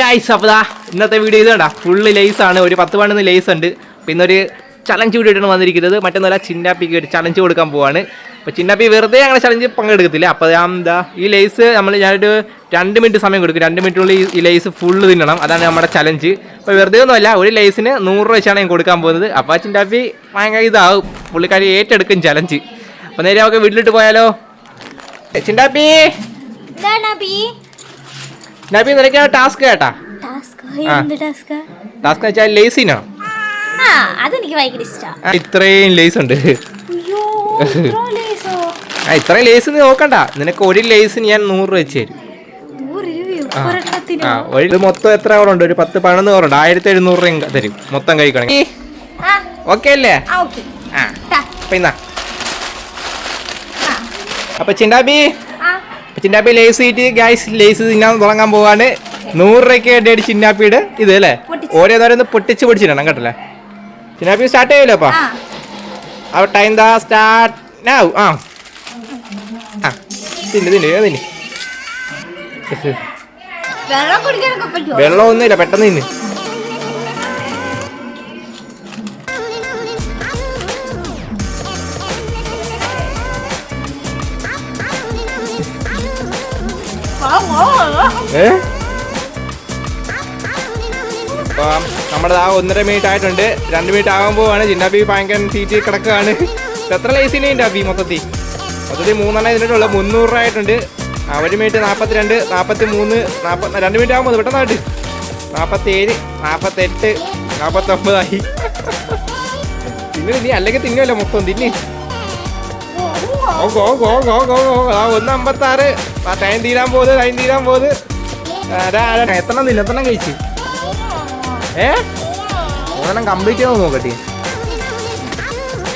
Guys അപ്പോൾ ദാ ഇന്നത്തെ വീഡിയോ ഇത് കണ്ടാ. ഫുള്ള് ലേസാണ് ഒരു പത്ത് പണിന്ന് ലേസ് ഉണ്ട്. പിന്നെ ഒരു ചലഞ്ച് വീഡിയോ ആയിട്ടാണ് വന്നിരിക്കുന്നത്. മറ്റൊന്നല്ല ചിന്നാപ്പിക്ക് ഒരു ചലഞ്ച് കൊടുക്കാൻ പോവാണ്. അപ്പോൾ ചിന്നാപ്പി വെറുതെ അങ്ങനെ ചലഞ്ച് പങ്കെടുക്കത്തില്ല. അപ്പോൾ ഞാൻ എന്താ ഈ ലേസ് നമ്മൾ ഞാനൊരു രണ്ട് മിനിറ്റ് സമയം കൊടുക്കും. രണ്ട് മിനിറ്റിനുള്ളിൽ ഈ- ലേസ് ഫുള്ള് തിന്നണം. അതാണ് നമ്മുടെ ചലഞ്ച് അപ്പോൾ വെറുതെ ഒന്നുമല്ല ഒരു ലേസിന് നൂറ് രൂപ വെച്ചാണ് ഞാൻ കൊടുക്കാൻ പോകുന്നത്. അപ്പോൾ ആ ചിന്നാപ്പി ഭയങ്കര ഇതാവും. പുള്ളിക്കാരി ഏറ്റെടുക്കും ചലഞ്ച് അപ്പോൾ നേരെ നമുക്ക് വീട്ടിലിട്ട് പോയാലോ. ചിന്നാപ്പി? ചിന്നാപ്പി നിനക്ക് ടാസ്ക് കേട്ടാ? ടാസ്ക്? വെച്ചാൽ ലേസിനോ? അതെനിക്ക് ഭയങ്കര ഇഷ്ടമാണ് ഇത്രയും ലേസ്? ഉണ്ട് ആ ഇത്രയും ലേസ് നീ നോക്കണ്ട. നിനക്ക് ഒരു ലേസിന് ഞാൻ നൂറ് രൂപ വെച്ച് തരും. ആ. ഒരു മൊത്തം എത്ര ഉണ്ട് ഒരു പത്ത് പതിനൊന്ന് കവറുണ്ട് ആയിരത്തി എഴുന്നൂറ് രൂപ തരും. മൊത്തം കഴിക്കണമെങ്കിൽ ഓക്കെ അല്ലേ? ആ അപ്പൊ ഇന്നാ. അപ്പൊ ചിണ്ടാബി ചിണ്ടാപ്പി ലേസ് കിട്ടി ഗ്യാസ് ലേസ് തിന്നാൻ തുടങ്ങാൻ പോവാണ്. നൂറ് രൂപയ്ക്ക് വേണ്ടി ചിന്നാപ്പിയുടെ ഇത് അല്ലേ. ഓരോന്നോരോന്ന് പൊട്ടിച്ച് പൊടിച്ചിടണം കേട്ടല്ലേ ചിന്നാപ്പി സ്റ്റാർട്ട് ചെയ്യല്ലോ അപ്പൊ? ആ. ടൈം ദാ സ്റ്റാർട്ട് നൗ ആ. ആ. തിന്നു തിന്നു തിന്നു വെള്ളം വെള്ളമൊന്നുമില്ല പെട്ടെന്ന് തിന്ന്. അപ്പം നമ്മുടെ ആ ഒന്നര മിനിറ്റ് ആയിട്ടുണ്ട്. രണ്ട് മിനിറ്റ് ആകുമ്പോഴാണ് ജിന്നാബി ഭയങ്കര സീറ്റ് കിടക്കുകയാണ്. എത്ര ലൈസിന് അബി മൊത്തത്തിൽ? മൊത്തത്തിൽ മൂന്നെണ്ണം ഇതിനുള്ള മുന്നൂറ് രൂപ ആയിട്ടുണ്ട്. ഒരു മിനിറ്റ് നാൽപ്പത്തിരണ്ട് നാൽപ്പത്തി മൂന്ന് നാൽപ്പത്തി രണ്ട് മിനിറ്റ് ആകുമ്പോൾ പെട്ടെന്നായിട്ട്. നാൽപ്പത്തി ഏഴ് നാൽപ്പത്തെട്ട് നാൽപ്പത്തൊമ്പതായി തിന്നു നീ അല്ലെങ്കിൽ തിന്നുമല്ലോ മൊത്തം തിന്ന്. ഓ go go go go go ആ ഒന്ന് അമ്പത്താറ്. ടൈം തീരാൻ പോകുന്നത് ടൈം തീരാൻ പോകുന്നത് എത്രണ്ണം തിന്നു? എത്രണ്ണം കഴിച്ച്? ഏ? മൂന്നെണ്ണം കംപ്ലീറ്റ് ആവും നോക്കട്ടെ.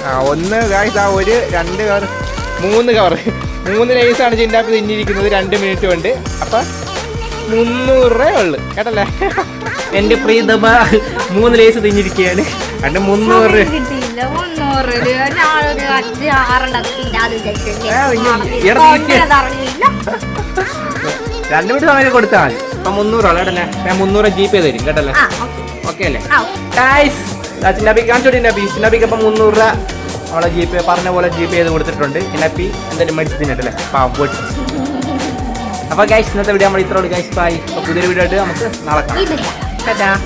ആ ഒന്ന് ഗായ്സ് ആ ഒരു രണ്ട് കവർ മൂന്ന് കവർ മൂന്ന് ലൈസാണ് ചിന്താപ്പ് തിന്നിരിക്കുന്നത് രണ്ട് മിനിറ്റ് കൊണ്ട്. അപ്പൊ മുന്നൂറ് രൂപ ഉള്ളു. കേട്ടല്ലേ? എന്റെ പ്രീതമ മൂന്ന് ലേസ് തിന്നിരിക്കുകയാണ് രണ്ട് മുന്നൂറ്. രണ്ട് മിനിറ്റ് സമയം കൊടുത്താൽ മതി. ഇപ്പൊ മുന്നൂറ് കേട്ടല്ലേ? ഞാൻ മുന്നൂറ് ജി പേ തരും കേട്ടല്ലേ? ഓക്കെ. ഓക്കെ അല്ലേ? ടൈസ് നബി ചിന്നപ്പി കാണിച്ചോടി നബി. നബിക്ക് അപ്പം മുന്നൂറ് രൂപ അവളെ ജി പേ പറഞ്ഞ പോലെ ജി പേ ചെയ്ത് കൊടുത്തിട്ടുണ്ട്. ചിന്നപ്പി എന്തായാലും മേടിച്ച് തിന്നിട്ടല്ലേ പാവം പോയിട്ട് അപ്പോൾ ഗൈസ് ഇന്നത്തെ വീഡിയോ നമ്മൾ ഇത്രയോട് ഗൈസ് ബൈ അപ്പോൾ പുതിയൊരു വീഡിയോ ആയിട്ട് നമുക്ക് നടക്കാം കാണാം.